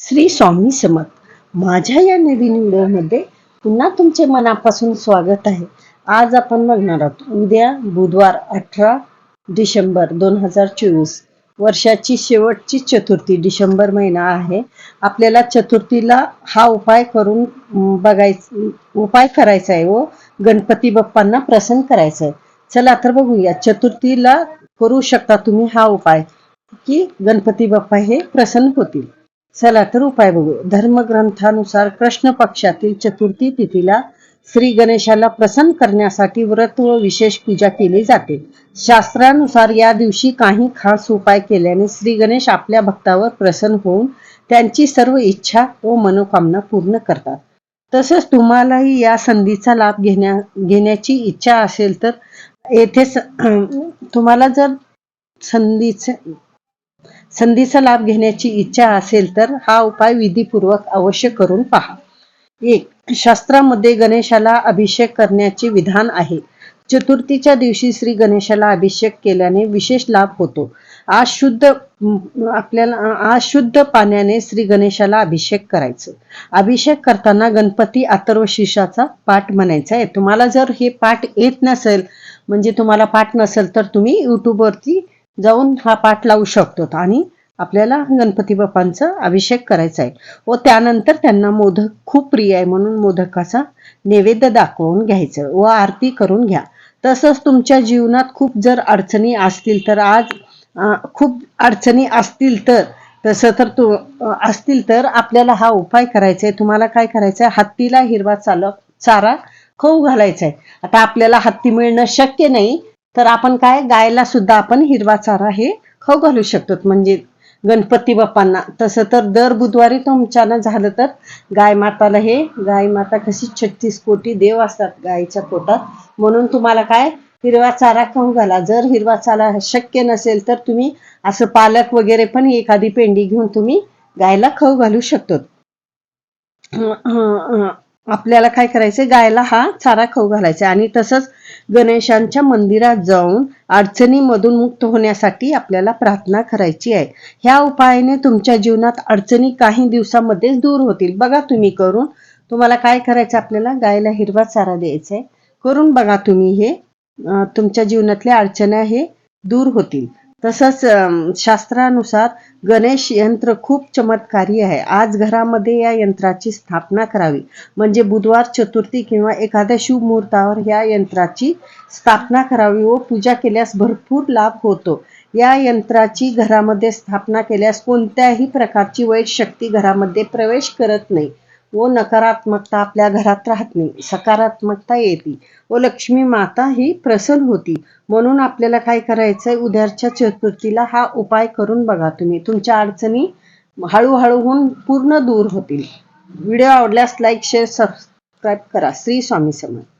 श्री स्वामी समर्थ. माझ्या या नवीन व्हिडिओमध्ये पुन्हा तुमचे मनापासून स्वागत आहे. आज आपण बघणार आहोत उद्या बुधवार अठरा डिसेंबर दोन हजार चोवीस वर्षाची शेवटची चतुर्थी डिसेंबर महिना आहे. आपल्याला चतुर्थीला हा उपाय करून बघायचा उपाय करायचा आहे व गणपती बाप्पांना प्रसन्न करायचं आहे. चला तर बघूया चतुर्थीला करू शकता तुम्ही हा उपाय की गणपती बाप्पा हे प्रसन्न होतील. चला तर उपाय बघू. धर्मग्रंथानुसार कृष्ण पक्षातील चतुर्थी तिथीला श्री गणेशाला प्रसन्न करण्यासाठी व्रत व विशेष पूजा केली जाते. शास्त्रानुसार या दिवशी काही खास उपाय केल्याने श्री गणेश आपल्या भक्तावर प्रसन्न होऊन त्यांची सर्व इच्छा व मनोकामना पूर्ण करतात. तसंच तुम्हालाही या संधीचा लाभ घेण्या घेण्याची इच्छा असेल तर येथे तुम्हाला जर संधीचे संधीचा लाभ घेण्याची इच्छा असेल तर हा उपाय विधीपूर्वक अवश्य करून पहा. एक शास्त्रामध्ये गणेशाला अभिषेक करण्याचे विधान आहे. चतुर्थीच्या दिवशी श्री गणेशाला अभिषेक केल्याने विशेष लाभ होतो. आज शुद्ध आपल्याला आज शुद्ध पाण्याने श्री गणेशाला अभिषेक करायचं. अभिषेक करताना गणपती अथर्व शीर्षाचा पाठ म्हणायचा आहे. तुम्हाला जर हे पाठ येत नसेल म्हणजे तुम्हाला पाठ नसेल तर तुम्ही युट्यूबवरती जाऊन हा पाठ लावू शकतो आणि आपल्याला गणपती बाप्पांचा अभिषेक करायचा आहे. व त्यानंतर त्यांना मोदक खूप प्रिय आहे. म्हणून मोदकाचा नैवेद्य दाखवून घ्यायचं. व आरती करून घ्या. तसंच तुमच्या जीवनात खूप जर अडचणी असतील तर आज खूप अडचणी असतील तर तसं तर तू असतील तर आपल्याला हा उपाय करायचा आहे. तुम्हाला काय करायचं आहे? हत्तीला हिरवा चालक चारा खाऊ घालायचा आहे. आता आपल्याला हत्ती मिळणं शक्य नाही. तर आपण काय गायला सुद्धा आपण हिरवा चारा हे खाऊ घालू शकतो. म्हणजे गणपती बाप्पांना. तसं तर दर बुधवारी तुमच्यानं झालं तर गाय माताला हे गाय माता कशी छत्तीस कोटी देव असतात गायीच्या पोटात. म्हणून तुम्हाला काय हिरवा चारा खाऊ घाला. जर हिरवा चारा शक्य नसेल तर तुम्ही असं पालक वगैरे पण एखादी पेंडी घेऊन तुम्ही गायला खाऊ घालू शकतो. आपल्याला काय करायचं गायला हा चारा खाऊ घालायचा आणि तसंच गणेशांच्या मंदिरात जाऊन अडचणीमधून मुक्त होण्यासाठी आपल्याला प्रार्थना करायची आहे. ह्या उपायाने तुमच्या जीवनात अडचणी काही दिवसामध्येच दूर होतील. बघा तुम्ही करून. तुम्हाला काय करायचं आपल्याला? गायला हिरवा चारा द्यायचा आहे. करून बघा तुम्ही हे. तुमच्या जीवनातल्या अडचणी हे दूर होतील. तसंच अं, शास्त्रानुसार गणेश यंत्र खूप चमत्कारी आहे. आज घरामध्ये या यंत्राची स्थापना करावी. म्हणजे बुधवार चतुर्थी किंवा एखाद्या शुभ मुहूर्तावर या यंत्राची स्थापना करावी व पूजा केल्यास भरपूर लाभ होतो. या यंत्राची घरामध्ये स्थापना केल्यास कोणत्याही प्रकारची वाईट शक्ती घरामध्ये प्रवेश करत नाही. व नकारात्मकता आपल्या घरात राहत नाही सकारात्मकता येते. व लक्ष्मी माता ही प्रसन्न होती. म्हणून आपल्याला काय करायचंय? उद्याच्या चतुर्थीला हा उपाय करून बघा तुम्ही. तुमच्या अडचणी हळूहळू होऊन पूर्ण दूर होतील. व्हिडिओ आवडल्यास लाईक शेअर सबस्क्राईब करा. श्री स्वामी समर्थ.